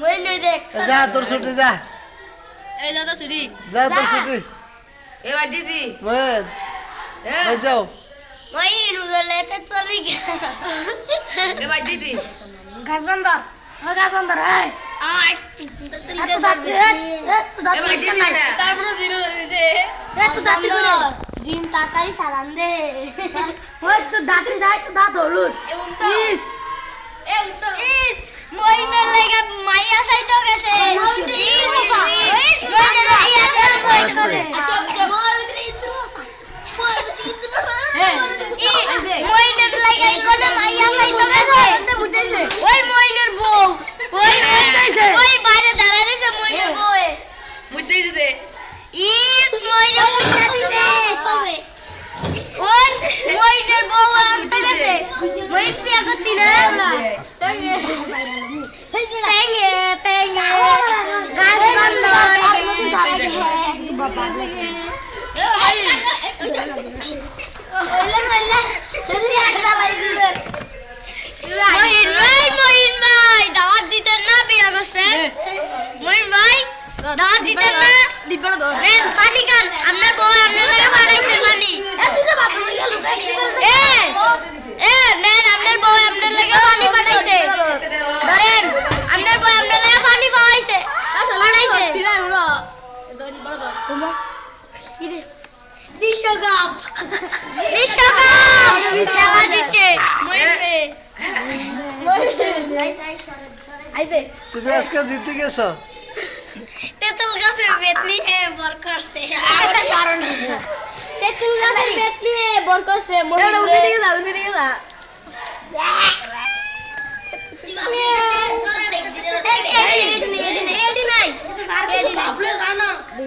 মই নই দেখ যা তোর ছুটি যা। এই দাদা ছুরি যা তোর ছুটি এবার দিদি বল এই যাও। মই নুগলে তেঁতুলি এবার দিদি গাছ গাছ এত দাঁত এত দাঁত এবার দিদি তারপরে জিরো রয়েছে এত দাঁত জিন তাড়াতাড়ি সালান দে। ওই তো দাঁত যায় তো দাঁত হলুদ। ইস চাইতো গেছে মইনের মাইয়া চাইতো মইনের লাগা ইকোনে মাইয়া চাইতো গেছে ওই মইনের বউ ওই ওই বাইরে দাঁড়ায় রয়েছে মইনের বউ মুদ্দেই মইনের মুখে দিছে ওই মইনের বউ। আনতে গেছে মইন সে করতি না দিতেন না দিতেন না দিবে না তো নেন পানি খান আপনার বউ আপনার লাগে পাঠাইছে পানি তো দিবে না তো কি রে বিশ্বকাপ বিশ্বকাপ খেলা দিচ্ছে মরবে আইতে তুমি আজকে জিতে গেছো তেঁতুল গাছের বেতনি এ বর করছে কারণ তেঁতুল গাছের বেতনি এ বর করছে এবার উঠে দিকে যা উঠে দিকে যা না কেক কুতু দিয়া না তো কেক তো দিল না আইজার না ওই